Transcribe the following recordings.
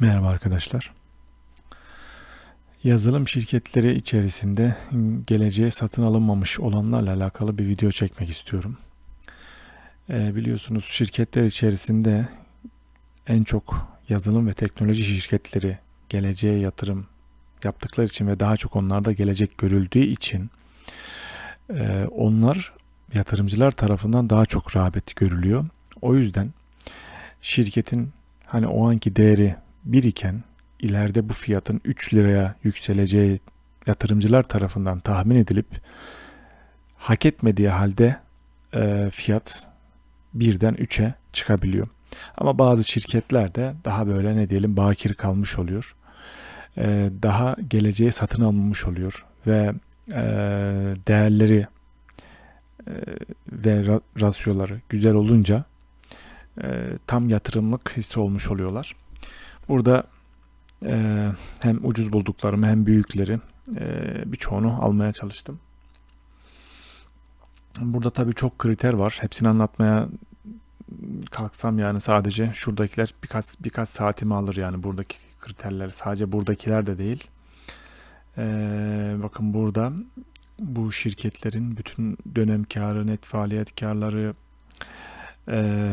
Merhaba arkadaşlar. Yazılım şirketleri içerisinde geleceğe satın alınmamış olanlarla alakalı bir video çekmek istiyorum. Ee, biliyorsunuz şirketler içerisinde en çok yazılım ve teknoloji şirketleri geleceğe yatırım yaptıkları için ve daha çok onlarda gelecek görüldüğü için e, onlar yatırımcılar tarafından daha çok rağbet görülüyor. O yüzden şirketin hani o anki değeri 1 iken ileride bu fiyatın 3 liraya yükseleceği yatırımcılar tarafından tahmin edilip hak etmediği halde e, fiyat birden 3'e çıkabiliyor. Ama bazı şirketler de daha böyle ne diyelim bakir kalmış oluyor. E, daha geleceğe satın alınmış oluyor ve e, değerleri e, ve ra- rasyoları güzel olunca e, tam yatırımlık hissi olmuş oluyorlar. Burada e, hem ucuz bulduklarımı hem büyükleri e, birçoğunu almaya çalıştım. Burada tabii çok kriter var. Hepsini anlatmaya kalksam yani sadece şuradakiler birkaç birkaç saatimi alır yani buradaki kriterler. Sadece buradakiler de değil. Ee, bakın burada bu şirketlerin bütün dönem karı, net faaliyet karları, e,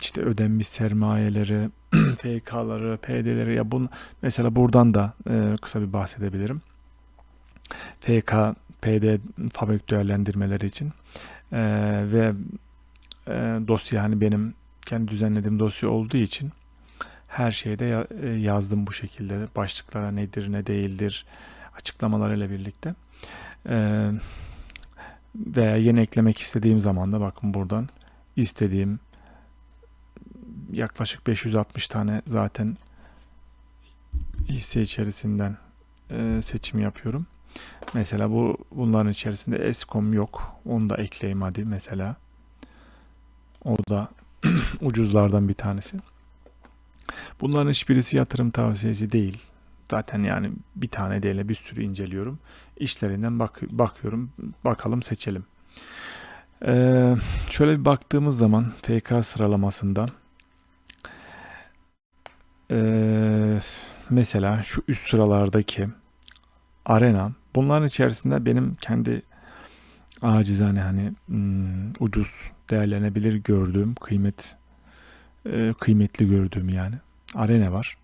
işte ödenmiş sermayeleri, FK'ları, PD'leri ya bunu mesela buradan da e, kısa bir bahsedebilirim. FK, PD fabrik değerlendirmeleri için e, ve e, dosya hani benim kendi düzenlediğim dosya olduğu için her şeyde e, yazdım bu şekilde. Başlıklara nedir, ne değildir açıklamalarıyla birlikte. E, veya yeni eklemek istediğim zaman da bakın buradan istediğim yaklaşık 560 tane zaten hisse içerisinden e, seçim yapıyorum. Mesela bu bunların içerisinde Eskom yok. Onu da ekleyeyim hadi mesela. O da ucuzlardan bir tanesi. Bunların hiçbirisi yatırım tavsiyesi değil. Zaten yani bir tane değil bir sürü inceliyorum. İşlerinden bak bakıyorum. Bakalım seçelim. Ee, şöyle bir baktığımız zaman FK sıralamasında ee, mesela şu üst sıralardaki arena bunların içerisinde benim kendi acizane hani hmm, ucuz değerlenebilir gördüğüm kıymet e, kıymetli gördüğüm yani arena var.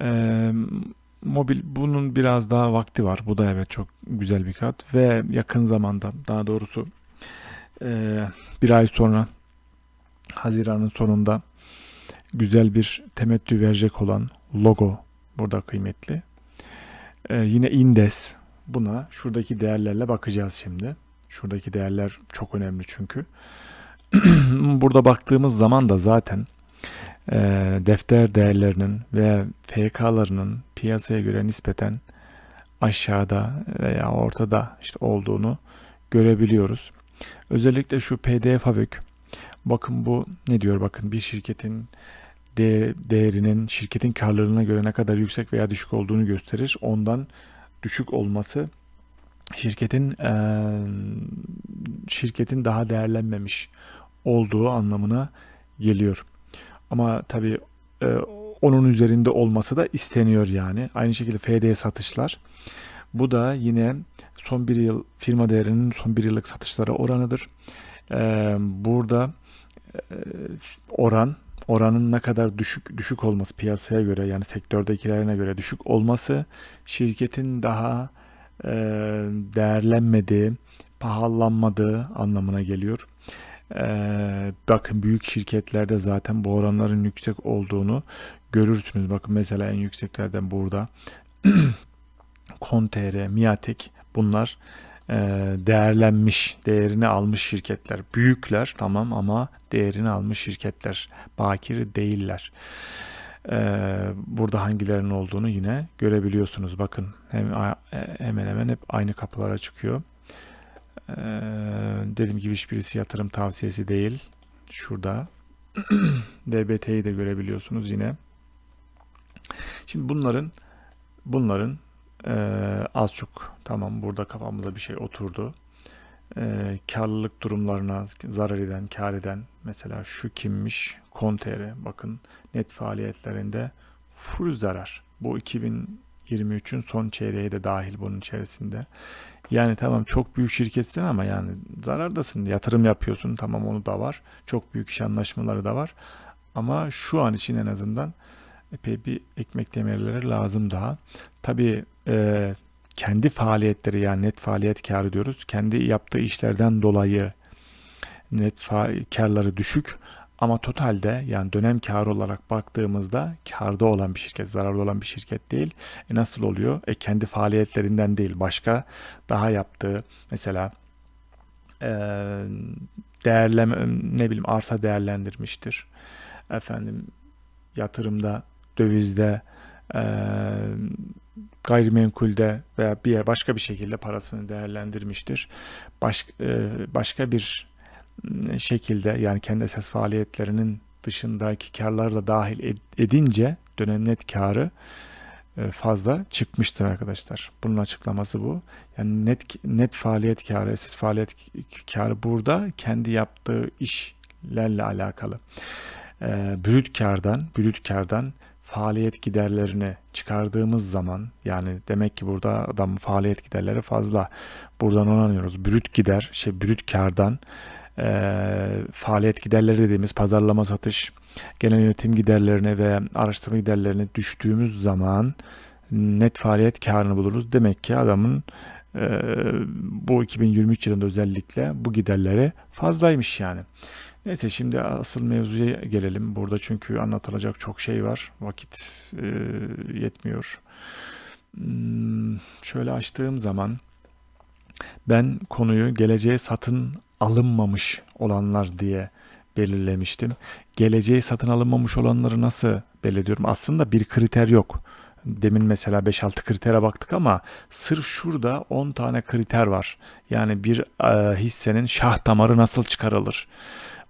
E, mobil bunun biraz daha vakti var. Bu da evet çok güzel bir kat ve yakın zamanda daha doğrusu e, bir ay sonra Haziran'ın sonunda güzel bir temettü verecek olan logo burada kıymetli. Ee, yine indes buna şuradaki değerlerle bakacağız şimdi. Şuradaki değerler çok önemli çünkü. burada baktığımız zaman da zaten e, defter değerlerinin ve FK'larının piyasaya göre nispeten aşağıda veya ortada işte olduğunu görebiliyoruz. Özellikle şu PDF Havök bakın bu ne diyor bakın bir şirketin de, değerinin şirketin karlarına göre ne kadar yüksek veya düşük olduğunu gösterir. Ondan düşük olması şirketin e, şirketin daha değerlenmemiş olduğu anlamına geliyor. Ama tabii e, onun üzerinde olması da isteniyor yani. Aynı şekilde FD satışlar. Bu da yine son bir yıl firma değerinin son bir yıllık satışlara oranıdır. E, burada e, oran oranın ne kadar düşük düşük olması piyasaya göre yani sektördekilerine göre düşük olması şirketin daha e, değerlenmediği, pahalanmadığı anlamına geliyor. E, bakın büyük şirketlerde zaten bu oranların yüksek olduğunu görürsünüz. Bakın mesela en yükseklerden burada Kontere, Miatek bunlar değerlenmiş, değerini almış şirketler. Büyükler tamam ama değerini almış şirketler. Bakir değiller. E, burada hangilerinin olduğunu yine görebiliyorsunuz. Bakın hem, hemen hemen hep aynı kapılara çıkıyor. E, dediğim gibi hiçbirisi yatırım tavsiyesi değil. Şurada DBT'yi de görebiliyorsunuz yine. Şimdi bunların bunların ee, az çok tamam burada kafamıza bir şey oturdu. Ee, karlılık durumlarına zarar eden, kar eden mesela şu kimmiş? Kontere bakın net faaliyetlerinde full zarar. Bu 2023'ün son çeyreği de dahil bunun içerisinde. Yani tamam çok büyük şirketsin ama yani zarardasın. Yatırım yapıyorsun tamam onu da var. Çok büyük iş anlaşmaları da var. Ama şu an için en azından epey bir ekmek temelleri lazım daha. Tabii e, kendi faaliyetleri yani net faaliyet karı diyoruz. Kendi yaptığı işlerden dolayı net fa- karları düşük ama totalde yani dönem karı olarak baktığımızda karda olan bir şirket, zararda olan bir şirket değil. E nasıl oluyor? E kendi faaliyetlerinden değil, başka daha yaptığı mesela e, değerleme ne bileyim arsa değerlendirmiştir. Efendim yatırımda, dövizde, e, gayrimenkulde veya bir yer başka bir şekilde parasını değerlendirmiştir. Baş, e, başka bir şekilde yani kendi esas faaliyetlerinin dışındaki karlar da dahil ed- edince dönem net karı fazla çıkmıştır arkadaşlar. Bunun açıklaması bu. Yani net net faaliyet karı, esas faaliyet karı burada kendi yaptığı işlerle alakalı. E, brüt kardan, brüt kardan faaliyet giderlerini çıkardığımız zaman yani demek ki burada adamın faaliyet giderleri fazla. Buradan onu anlıyoruz. Brüt gider, şey brüt kardan e, faaliyet giderleri dediğimiz pazarlama satış, genel yönetim giderlerine ve araştırma giderlerine düştüğümüz zaman net faaliyet karını buluruz. Demek ki adamın e, bu 2023 yılında özellikle bu giderleri fazlaymış yani. Neyse şimdi asıl mevzuya gelelim. Burada çünkü anlatılacak çok şey var. Vakit e, yetmiyor. Hmm, şöyle açtığım zaman ben konuyu geleceğe satın alınmamış olanlar diye belirlemiştim. Geleceğe satın alınmamış olanları nasıl belirliyorum? Aslında bir kriter yok. Demin mesela 5-6 kritere baktık ama sırf şurada 10 tane kriter var. Yani bir e, hissenin şah damarı nasıl çıkarılır?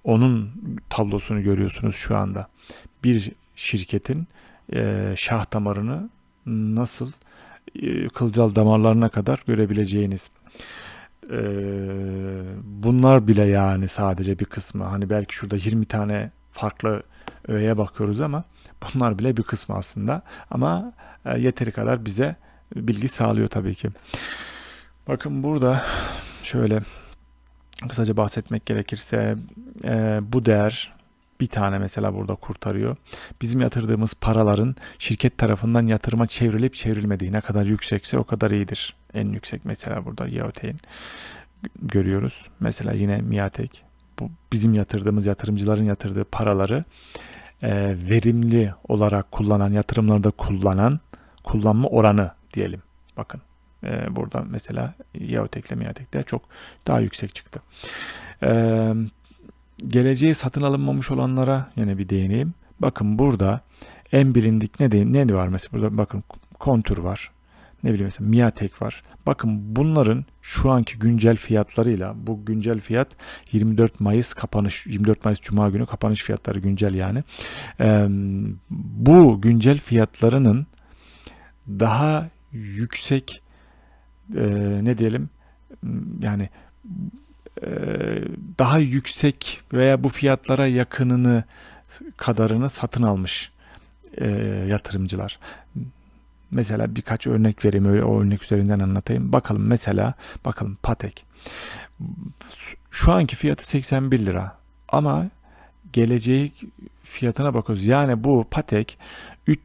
Onun tablosunu görüyorsunuz şu anda. Bir şirketin e, şah damarını nasıl e, kılcal damarlarına kadar görebileceğiniz. E, bunlar bile yani sadece bir kısmı. Hani belki şurada 20 tane farklı öğeye bakıyoruz ama bunlar bile bir kısmı aslında. Ama e, yeteri kadar bize bilgi sağlıyor tabii ki. Bakın burada şöyle kısaca bahsetmek gerekirse e, bu değer bir tane mesela burada kurtarıyor. Bizim yatırdığımız paraların şirket tarafından yatırıma çevrilip çevrilmediği ne kadar yüksekse o kadar iyidir. En yüksek mesela burada Yaote'in görüyoruz. Mesela yine Miatek bu bizim yatırdığımız yatırımcıların yatırdığı paraları e, verimli olarak kullanan yatırımlarda kullanan kullanma oranı diyelim. Bakın e, burada mesela Yaotek ile Miatek'te çok daha yüksek çıktı. Eee geleceği satın alınmamış olanlara yine bir değineyim. Bakın burada en bilindik ne, de, ne var mesela burada bakın kontür var. Ne bileyim mesela Miatek var. Bakın bunların şu anki güncel fiyatlarıyla bu güncel fiyat 24 Mayıs kapanış 24 Mayıs Cuma günü kapanış fiyatları güncel yani. Ee, bu güncel fiyatlarının daha yüksek e, ne diyelim yani daha yüksek veya bu fiyatlara yakınını kadarını satın almış e, yatırımcılar. Mesela birkaç örnek vereyim öyle o örnek üzerinden anlatayım. Bakalım mesela bakalım Patek. Şu anki fiyatı 81 lira ama geleceği fiyatına bakıyoruz. Yani bu Patek 3,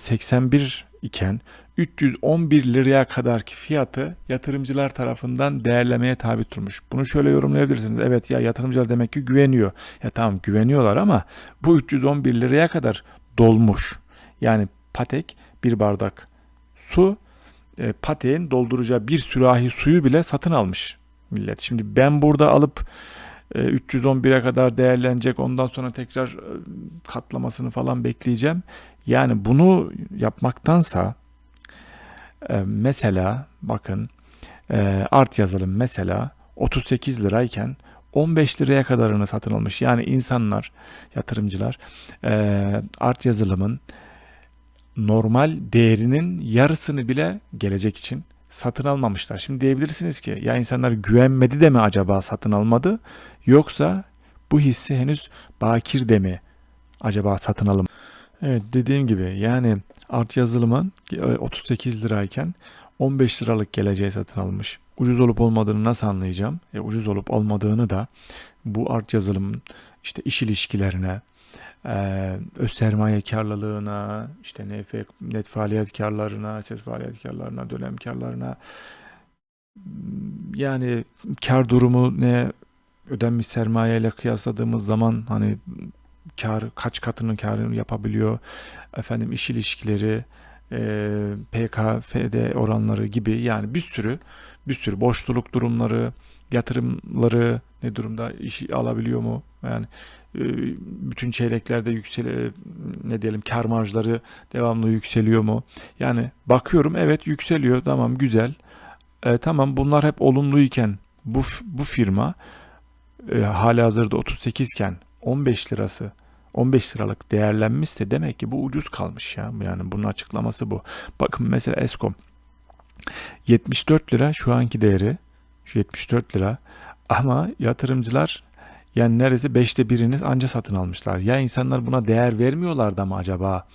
81 iken 311 liraya kadarki fiyatı yatırımcılar tarafından değerlemeye tabi tutulmuş. Bunu şöyle yorumlayabilirsiniz. Evet ya yatırımcılar demek ki güveniyor. Ya tamam güveniyorlar ama bu 311 liraya kadar dolmuş. Yani Patek bir bardak su e, Patek'in dolduracağı bir sürahi suyu bile satın almış millet. Şimdi ben burada alıp 311'e kadar değerlenecek ondan sonra tekrar e, katlamasını falan bekleyeceğim. Yani bunu yapmaktansa e, mesela bakın e, art yazılım mesela 38 lirayken 15 liraya kadarını satın almış. Yani insanlar, yatırımcılar e, art yazılımın normal değerinin yarısını bile gelecek için satın almamışlar. Şimdi diyebilirsiniz ki ya insanlar güvenmedi de mi acaba satın almadı yoksa bu hissi henüz bakir de mi acaba satın alım? Evet dediğim gibi yani art yazılımın e, 38 lirayken 15 liralık geleceğe satın almış. Ucuz olup olmadığını nasıl anlayacağım? E, ucuz olup olmadığını da bu art yazılımın işte iş ilişkilerine, e, öz sermaye karlılığına, işte NF, net faaliyet karlarına, ses faaliyet karlarına, dönem karlarına yani kar durumu ne ödenmiş sermaye ile kıyasladığımız zaman hani kar kaç katının karını yapabiliyor. Efendim iş ilişkileri e, PKFD oranları gibi yani bir sürü bir sürü borçluluk durumları yatırımları ne durumda işi alabiliyor mu? Yani e, bütün çeyreklerde yüksel ne diyelim kar marjları devamlı yükseliyor mu? Yani bakıyorum evet yükseliyor tamam güzel. E, tamam bunlar hep olumluyken bu bu firma e, hali hazırda 38 iken 15 lirası 15 liralık değerlenmişse demek ki bu ucuz kalmış ya. Yani bunun açıklaması bu. Bakın mesela Eskom 74 lira şu anki değeri. Şu 74 lira. Ama yatırımcılar yani neredeyse beşte biriniz anca satın almışlar. Ya insanlar buna değer vermiyorlar da mı acaba?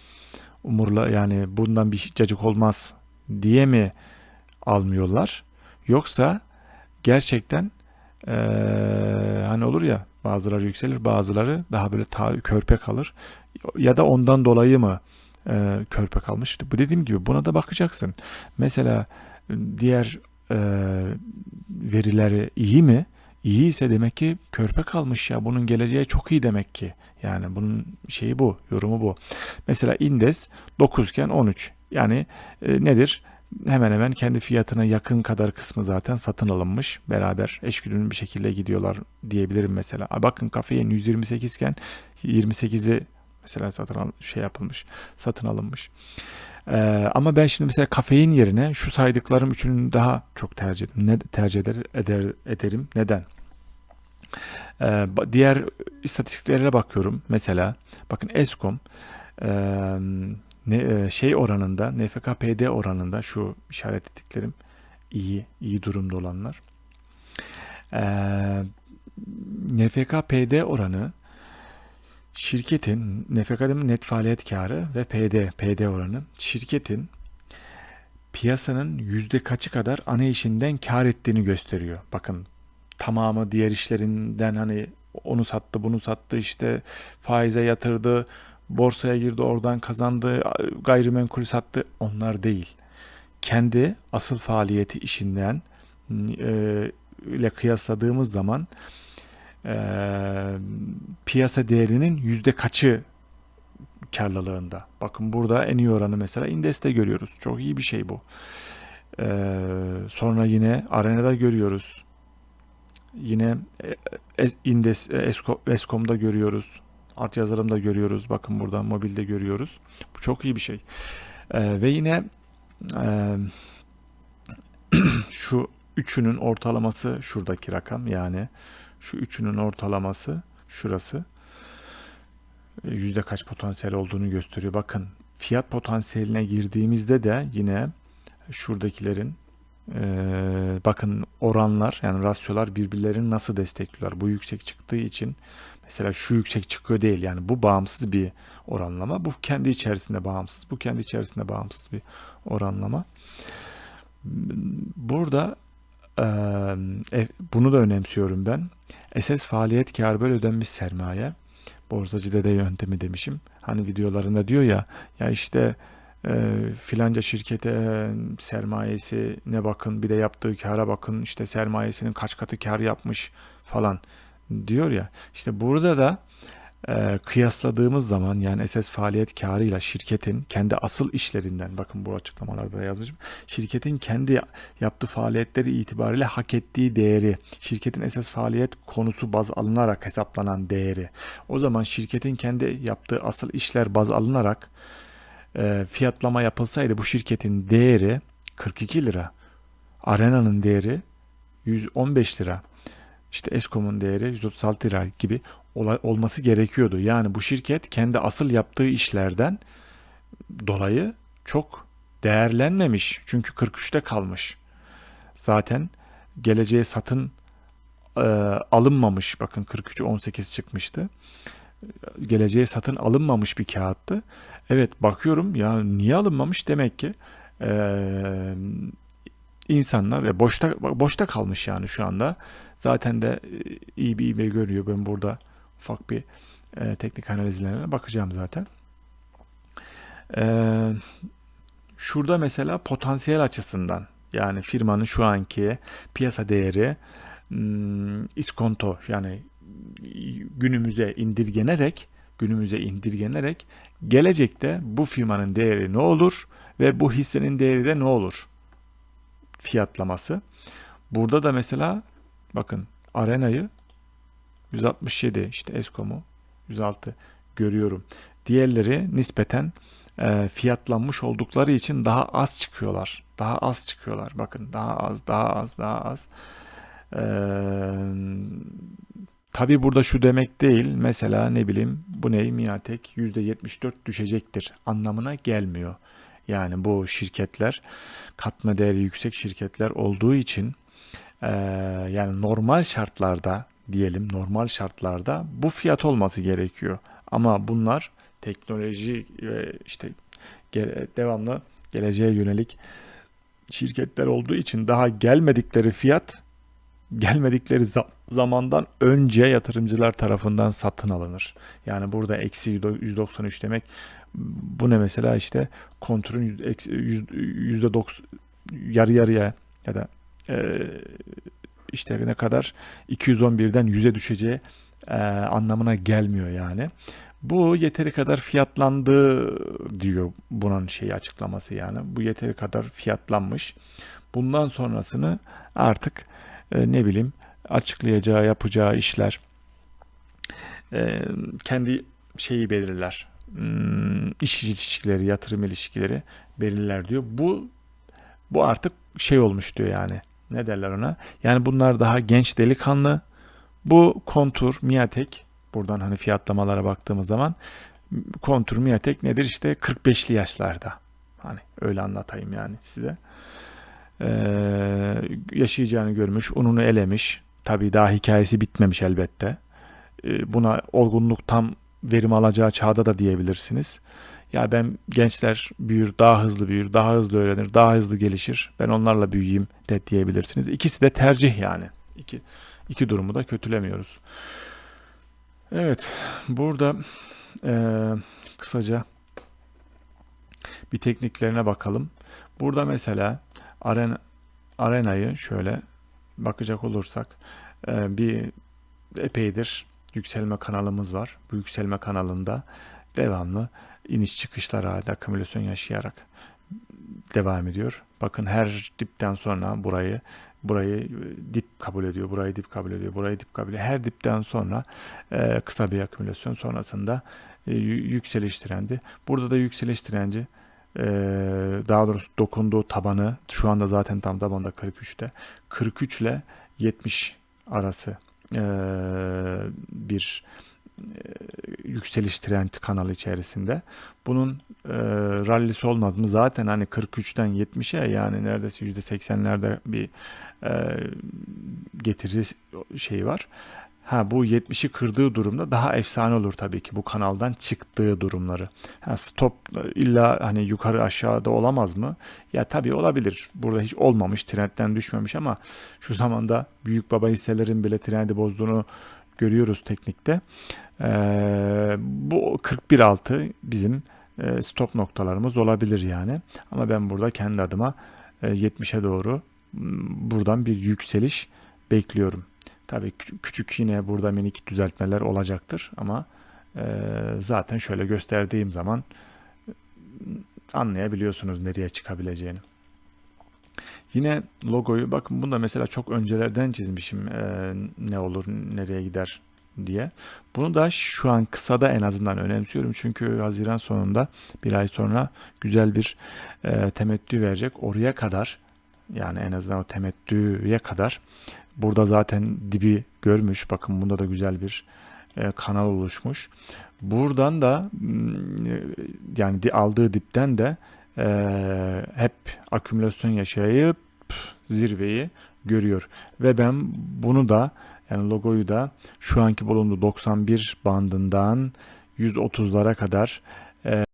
Umurla yani bundan bir cacık olmaz diye mi almıyorlar? Yoksa gerçekten ee, hani olur ya bazıları yükselir bazıları daha böyle ta, körpe kalır. Ya da ondan dolayı mı e, körpe kalmış? Bu dediğim gibi buna da bakacaksın. Mesela diğer e, verileri iyi mi? İyi ise demek ki körpe kalmış ya bunun geleceği çok iyi demek ki. Yani bunun şeyi bu yorumu bu. Mesela indes 9 iken 13 yani e, nedir hemen hemen kendi fiyatına yakın kadar kısmı zaten satın alınmış. Beraber eşgüdümlü bir şekilde gidiyorlar diyebilirim mesela. Bakın kafein 128 iken 28'i mesela satın al, şey yapılmış, satın alınmış. Ee, ama ben şimdi mesela kafein yerine şu saydıklarım üçünün daha çok tercih ederim. Ne tercih eder, eder ederim? Neden? Ee, diğer istatistiklere bakıyorum. Mesela bakın Eskom e, ne, e, şey oranında NFK-PD oranında şu işaret ettiklerim iyi iyi durumda olanlar. E, NFK-PD oranı şirketin NFK net faaliyet karı ve PD PD oranı şirketin piyasanın yüzde kaçı kadar ana işinden kar ettiğini gösteriyor. Bakın tamamı diğer işlerinden hani onu sattı bunu sattı işte faize yatırdı borsaya girdi oradan kazandı gayrimenkul sattı onlar değil. Kendi asıl faaliyeti işinden e, ile kıyasladığımız zaman e, piyasa değerinin yüzde kaçı karlılığında. Bakın burada en iyi oranı mesela Indes'te görüyoruz. Çok iyi bir şey bu. Ee, sonra yine Arena'da görüyoruz. Yine e, Indes, Eskom'da görüyoruz. Art yazılımda görüyoruz. Bakın burada mobilde görüyoruz. Bu çok iyi bir şey. Ee, ve yine e, şu üçünün ortalaması şuradaki rakam yani şu üçünün ortalaması şurası yüzde kaç potansiyel olduğunu gösteriyor. Bakın fiyat potansiyeline girdiğimizde de yine şuradakilerin e, bakın oranlar yani rasyolar birbirlerini nasıl destekliyorlar. Bu yüksek çıktığı için Mesela şu yüksek çıkıyor değil yani bu bağımsız bir oranlama. Bu kendi içerisinde bağımsız. Bu kendi içerisinde bağımsız bir oranlama. Burada e, bunu da önemsiyorum ben. Esas faaliyet kar böyle ödenmiş sermaye. Borsacı dede yöntemi demişim. Hani videolarında diyor ya ya işte e, filanca şirkete sermayesi ne bakın bir de yaptığı kara bakın işte sermayesinin kaç katı kar yapmış falan diyor ya. İşte burada da e, kıyasladığımız zaman yani esas faaliyet karıyla şirketin kendi asıl işlerinden bakın bu açıklamalarda da yazmışım. Şirketin kendi yaptığı faaliyetleri itibariyle hak ettiği değeri, şirketin esas faaliyet konusu baz alınarak hesaplanan değeri. O zaman şirketin kendi yaptığı asıl işler baz alınarak e, fiyatlama yapılsaydı bu şirketin değeri 42 lira. Arena'nın değeri 115 lira işte Eskom'un değeri 136 lira gibi olması gerekiyordu. Yani bu şirket kendi asıl yaptığı işlerden dolayı çok değerlenmemiş. Çünkü 43'te kalmış. Zaten geleceğe satın e, alınmamış. Bakın 43 18 çıkmıştı. Geleceğe satın alınmamış bir kağıttı. Evet bakıyorum ya niye alınmamış demek ki eee, insanlar e, boşta boşta kalmış yani şu anda. Zaten de e, iyi bir ivme görüyor. Ben burada ufak bir e, teknik analizlerine bakacağım zaten. Eee, şurada mesela potansiyel açısından yani firmanın şu anki piyasa değeri hmm, iskonto yani günümüze indirgenerek günümüze indirgenerek gelecekte bu firmanın değeri ne olur ve bu hissenin değeri de ne olur fiyatlaması. Burada da mesela bakın Arena'yı 167 işte Eskom'u 106 görüyorum. Diğerleri nispeten e, fiyatlanmış oldukları için daha az çıkıyorlar. Daha az çıkıyorlar. Bakın daha az, daha az, daha az. Ee, tabii burada şu demek değil. Mesela ne bileyim bu ney Miatek %74 düşecektir anlamına gelmiyor. Yani bu şirketler katma değeri yüksek şirketler olduğu için ee, yani normal şartlarda diyelim normal şartlarda bu fiyat olması gerekiyor. Ama bunlar teknoloji ve işte devamlı geleceğe yönelik şirketler olduğu için daha gelmedikleri fiyat gelmedikleri za- zamandan önce yatırımcılar tarafından satın alınır. Yani burada eksi 193 demek bu ne mesela işte kontrolün yüzde 90 yarı yarıya ya da e, işte ne kadar 211'den 100'e düşeceği e, anlamına gelmiyor yani. Bu yeteri kadar fiyatlandı diyor bunun şeyi açıklaması yani. Bu yeteri kadar fiyatlanmış. Bundan sonrasını artık e, ne bileyim açıklayacağı, yapacağı işler e, kendi şeyi belirler. Hmm, iş ilişkileri, yatırım ilişkileri belirler diyor. Bu bu artık şey olmuş diyor yani. Ne derler ona? Yani bunlar daha genç delikanlı. Bu kontur, miatek buradan hani fiyatlamalara baktığımız zaman kontur miatek nedir? İşte 45'li yaşlarda. Hani öyle anlatayım yani size. Ee, yaşayacağını görmüş, ununu elemiş. Tabii daha hikayesi bitmemiş elbette. Ee, buna olgunluk tam verim alacağı çağda da diyebilirsiniz. Ya ben gençler büyür, daha hızlı büyür, daha hızlı öğrenir, daha hızlı gelişir. Ben onlarla büyüyeyim de diyebilirsiniz. İkisi de tercih yani. İki, iki durumu da kötülemiyoruz. Evet, burada eee, kısaca bir tekniklerine bakalım. Burada mesela arena, arenayı şöyle bakacak olursak eee, bir epeydir yükselme kanalımız var. Bu yükselme kanalında devamlı iniş çıkışlar halinde akümülasyon yaşayarak devam ediyor. Bakın her dipten sonra burayı burayı dip kabul ediyor, burayı dip kabul ediyor, burayı dip kabul ediyor. Her dipten sonra e, kısa bir akümülasyon sonrasında e, yü- yükseliş trendi. Burada da yükseliş trendi e, daha doğrusu dokunduğu tabanı şu anda zaten tam tabanda 43'te. 43 ile 70 arası e, bir e, yükseliş trend kanalı içerisinde. Bunun e, rallisi olmaz mı? Zaten hani 43'ten 70'e yani neredeyse %80'lerde bir e, getiri şeyi var. Ha bu 70'i kırdığı durumda daha efsane olur tabii ki bu kanaldan çıktığı durumları. Ha stop illa hani yukarı aşağıda olamaz mı? Ya tabii olabilir. Burada hiç olmamış, trendten düşmemiş ama şu zamanda büyük baba hisselerin bile trendi bozduğunu görüyoruz teknikte. Ee, bu 41.6 bizim e, stop noktalarımız olabilir yani. Ama ben burada kendi adıma e, 70'e doğru buradan bir yükseliş bekliyorum. Tabii kü- küçük yine burada minik düzeltmeler olacaktır ama e, zaten şöyle gösterdiğim zaman e, anlayabiliyorsunuz nereye çıkabileceğini. Yine logoyu bakın bunu da mesela çok öncelerden çizmişim e, ne olur nereye gider diye. Bunu da şu an kısada en azından önemsiyorum. Çünkü Haziran sonunda bir ay sonra güzel bir e, temettü verecek. Oraya kadar yani en azından o temettüye kadar burada zaten dibi görmüş. Bakın bunda da güzel bir e, kanal oluşmuş. Buradan da mm, e, yani aldığı dipten de e, hep akümülasyon yaşayıp zirveyi görüyor. Ve ben bunu da yani logoyu da şu anki bulunduğu 91 bandından 130'lara kadar